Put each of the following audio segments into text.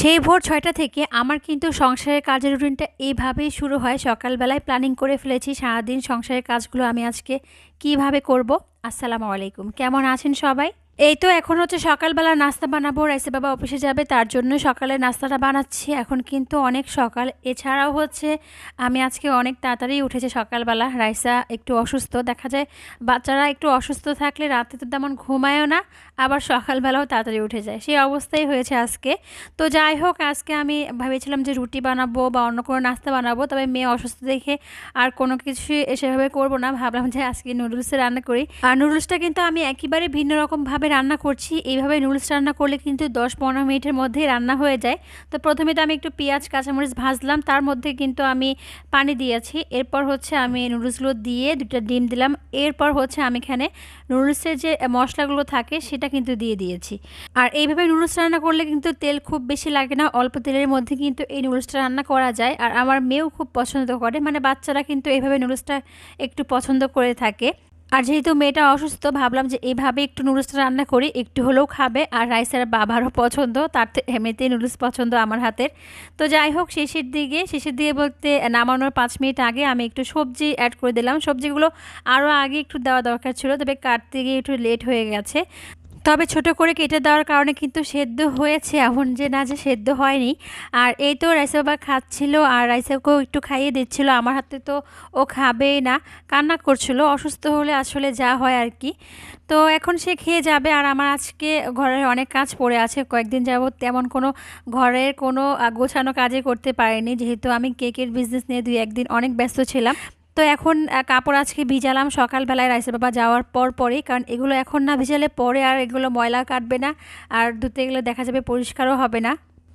সেই ভোর ছয়টা থেকে আমার কিন্তু সংসারের কাজের রুটিনটা এইভাবেই শুরু হয়। সকালবেলায় প্ল্যানিং করে ফেলেছি সারাদিন সংসারের কাজগুলো আমি আজকে কীভাবে করব। আসসালামু আলাইকুম। কেমন আছেন সবাই? এই তো এখন হচ্ছে সকালবেলা নাস্তা বানাবো, রাইসে বাবা অফিসে যাবে, তার জন্য সকালে নাস্তাটা বানাচ্ছি। এখন কিন্তু অনেক সকাল। এছাড়াও হচ্ছে আমি আজকে অনেক তাড়াতাড়ি উঠেছি সকালবেলা। রাইসা একটু অসুস্থ, দেখা যায় বাচ্চারা একটু অসুস্থ থাকলে রাতে তো তেমন ঘুমায়ও না। আবার সকালবেলাও তাড়াতাড়ি উঠে যায়। সেই অবস্থাই হয়েছে আজকে। তো যাই হোক, আজকে আমি ভেবেছিলাম যে রুটি বানাবো বা অন্য কোনো নাস্তা বানাবো, তবে মেয়ে অসুস্থ দেখে আর কোনো কিছুই সেভাবে করব না। ভাবলাম যে আজকে নুডলসে রান্না করি। আর নুডলসটা কিন্তু আমি একেবারে ভিন্ন রকমভাবে রান্না করছি। এইভাবে নুডলস রান্না করলে কিন্তু দশ পনেরো মিনিটের মধ্যেই রান্না হয়ে যায়। তো প্রথমে তো আমি একটু পেঁয়াজ, কাঁচামরিচ ভাজলাম, তার মধ্যে কিন্তু আমি পানি দিয়েছি। এরপর হচ্ছে আমি নুডলসগুলো দিয়ে দুটো ডিম দিলাম। এরপর হচ্ছে আমি এখানে নুডলসের যে মশলাগুলো থাকে, সেটা কিন্তু দিয়ে দিয়েছি। আর এইভাবে নুডলস রান্না করলে কিন্তু তেল খুব বেশি লাগে না, অল্প তেলের মধ্যে কিন্তু এই নুডলসটা রান্না করা যায়। আর আমার মেয়েও খুব পছন্দ করে মানে বাচ্চারা কিন্তু এইভাবে নুডলসটা একটু পছন্দ করে থাকে। আর যেহেতু মেয়েটা অসুস্থ, ভাবলাম যে এইভাবে একটু নুডলসটা রান্না করি, একটু হলেও খাবে। আর রাইসের বাবারও পছন্দ, তার এমনিতেই নুডলস পছন্দ আমার হাতের। তো যাই হোক, শেষের দিকে শেষের দিকে বলতে নামানোর পাঁচ মিনিট আগে আমি একটু সবজি অ্যাড করে দিলাম। সবজিগুলো আরও আগে একটু দেওয়া দরকার ছিল, তবে কাটতে গিয়ে একটু লেট হয়ে গেছে। তবে ছোট করে কেটে দেওয়ার কারণে কিন্তু সেদ্ধ হয়েছে, এমন যে না যে সেদ্ধ হয়নি। আর এই তো রাইসা বাবা খাচ্ছিল আর রাইসাকেও একটু খাইয়ে দিচ্ছিল, আমার হাতে তো ও খাবেই না, কান্না করছিল, অসুস্থ হলে আসলে যা হয় আর কি। তো এখন সে খেয়ে যাবে আর আমার আজকে ঘরের অনেক কাজ পড়ে আছে, কয়েকদিন যাবৎ তেমন কোনো ঘরের কোনো গোছানো কাজে করতে পারিনি, যেহেতু আমি কেকের বিজনেস নিয়ে দুই একদিন অনেক ব্যস্ত ছিলাম। তো এখন কাপড় আজকে ভিজালাম। সকালবেলায় রাইসের বাবা যাওয়ার পর পরেই, কারণ এগুলো এখন না ভিজালে পরে আর এগুলো ময়লা কাটবে না। আর ধুতে গেলে দেখা যাবে পরিষ্কারও হবে না।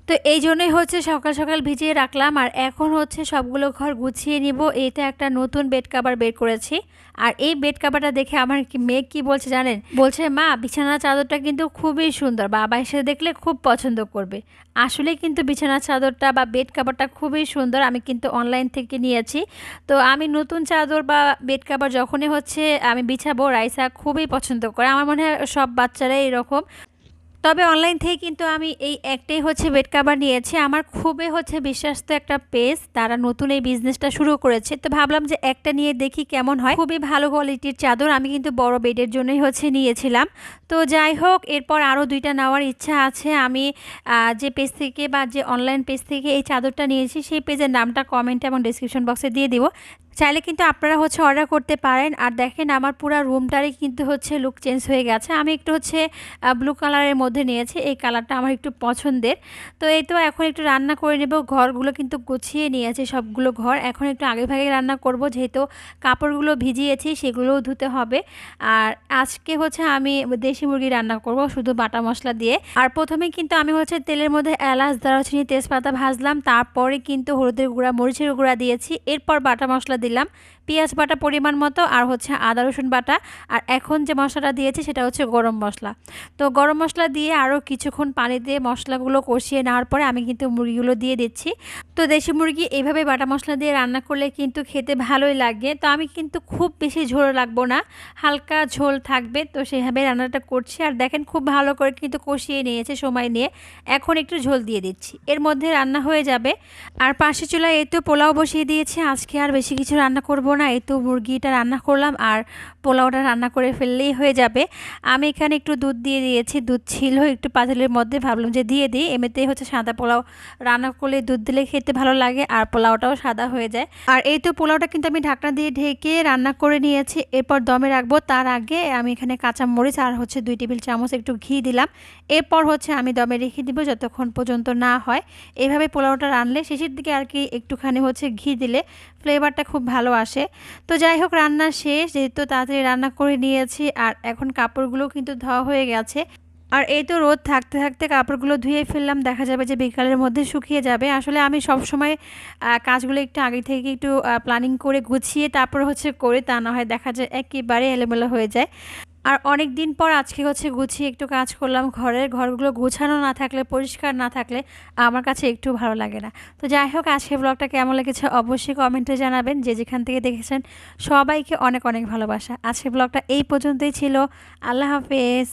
তো এই জন্যই হচ্ছে সকাল সকাল ভিজিয়ে রাখলাম। আর এখন হচ্ছে সবগুলো ঘর গুছিয়ে নিব। এইটা একটা নতুন বেড কাভার বের করেছি। আর এই বেড কাভারটা দেখে আমার মেয়ে কি বলছে জানেন? বলছে, মা, বিছানার চাদরটা কিন্তু খুবই সুন্দর। বাবা এসে দেখলে খুব পছন্দ করবে। আসলে কিন্তু বিছানার চাদরটা বা বেড কাভারটা খুবই সুন্দর। আমি কিন্তু অনলাইন থেকে নিয়েছি। তো আমি নতুন চাদর বা বেড কাভার যখনই হচ্ছে আমি বিছাবো, রাইসা খুবই পছন্দ করে। আমার মনে হয় সব বাচ্চারাই এরকম। তবে অনলাইন থেকে কিন্তু আমি এই একটাই হচ্ছে বেড কাভার নিয়েছি। আমার খুবই হচ্ছে বিশ্বাস্ত একটা পেজ তারা নতুন এই বিজনেসটা শুরু করেছে। তো ভাবলাম যে একটা নিয়ে দেখি কেমন হয়। খুবই ভালো কোয়ালিটির চাদর আমি কিন্তু বড় বেডের জন্যই হচ্ছে নিয়েছিলাম। তো যাই হোক, এরপর আরও দুইটা নেওয়ার ইচ্ছা আছে। আমি যে পেজ থেকে বা যে অনলাইন পেজ থেকে এই চাদরটা নিয়েছি, সেই পেজের নামটা কমেন্ট এবং ডিসক্রিপশন বক্সে দিয়ে দিব। চাইলে কিন্তু আপনারা হচ্ছে অর্ডার করতে পারেন। আর দেখেন আমার পুরো রুমটারই কিন্তু হচ্ছে লুক চেঞ্জ হয়ে গেছে। আমি একটু হচ্ছে ব্লু কালারের মধ্যে নিয়েছি। এই কালারটা আমার একটু পছন্দের। তো এই তো এখন একটু রান্না করে নেব। ঘরগুলো কিন্তু গুছিয়ে নিয়েছে সবগুলো ঘর। এখন একটু আগে ভাগে রান্না করব। যেহেতু কাপড়গুলো ভিজিয়েছি, সেগুলোও ধুতে হবে। আর আজকে হচ্ছে আমি দেশি মুরগি রান্না করব শুধু বাটা মশলা দিয়ে। আর প্রথমে কিন্তু আমি হচ্ছে তেলের মধ্যে এলাচ, দারচিনি, তেজপাতা ভাজলাম। তারপরে কিন্তু হলুদের গুঁড়া, মরিচের গুঁড়া দিয়েছি। এরপর বাটা মশলা দিলাম। পেঁয়াজ বাটা পরিমাণ মতো, আর হচ্ছে আদা, রসুন বাটা, আর এখন যে মশলাটা দিয়েছি সেটা হচ্ছে গরম মশলা। তো গরম মশলা দিয়ে আরও কিছুক্ষণ পানি দিয়ে মশলাগুলো কষিয়ে নেওয়ার পরে আমি কিন্তু মুরগিগুলো দিয়ে দিচ্ছি। তো দেশি মুরগি এইভাবে বাটা মশলা দিয়ে রান্না করলে কিন্তু খেতে ভালোই লাগে। তো আমি কিন্তু খুব বেশি ঝোল রাখব না, হালকা ঝোল থাকবে। তো সেভাবে রান্নাটা করছি, আর দেখেন খুব ভালো করে কিন্তু কষিয়ে নিয়েছে সময় নিয়ে। এখন একটু ঝোল দিয়ে দিচ্ছি, এর মধ্যে রান্না হয়ে যাবে। আর পাশে চুলায় এই তো পোলাও বসিয়ে দিয়েছি, আজকে আর বেশি কিছু রান্না করব না, এই তো মুরগিটা রান্না করলাম আর পোলাওটা রান্না করে ফেললেই হয়ে যাবে। আমি এখানে একটু দুধ দিয়ে দিয়েছি, দুধ ছিল একটু পাতিলের মধ্যে, ভাবলাম যে দিয়ে দিই। এমনিতেই হচ্ছে সাদা পোলাও রান্না করলে দুধ দিলে খেতে ভালো লাগে আর পোলাওটাও সাদা হয়ে যায়। আর এই তো পোলাওটা কিন্তু আমি ঢাকনা দিয়ে ঢেকে রান্না করে নিয়েছি। এরপর দমে রাখব। তার আগে আমি এখানে কাঁচা মরিচ আর হচ্ছে দুই টেবিল চামচ একটু ঘি দিলাম। এরপর হচ্ছে আমি দমে রেখে দিব যতক্ষণ পর্যন্ত না হয়। এভাবে পোলাওটা রানলে শেষের দিকে আর কি একটুখানি হচ্ছে ঘি দিলে ফ্লেভারটা খুব ভালো আসে। তো যাই হোক, রান্না শেষ, যেহেতু তাড়াতাড়ি রান্না করে নিয়েছি, আর এখন কাপড়গুলো কিন্তু ধোয়া হয়ে গেছে। আর এই তো রোদ, থাকতে থাকতে কাপড়গুলো ধুয়ে ফেললাম, দেখা যাবে যে বিকালের মধ্যে শুকিয়ে যাবে। আসলে আমি সব সময় কাজগুলো একটু আগে থেকে একটু প্ল্যানিং করে গুছিয়ে, তারপর হচ্ছে করে, তা না হয় দেখা যায় একেবারে এলোমেলো হয়ে যায়। আর অনেক দিন পর আজকে হচ্ছে গুছিয়ে একটু কাজ করলাম ঘরের। ঘরগুলো গুছানো না থাকলে, পরিষ্কার না থাকলে আমার কাছে একটু ভালো লাগে না। তো যাই হোক, আজকে ব্লগটা কেমন লেগেছে অবশ্যই কমেন্টে জানাবেন। যে যেখান থেকে দেখেছেন, সবাইকে অনেক অনেক ভালোবাসা। আজকে ব্লগটা এই পর্যন্তই ছিল। আল্লাহ হাফেজ।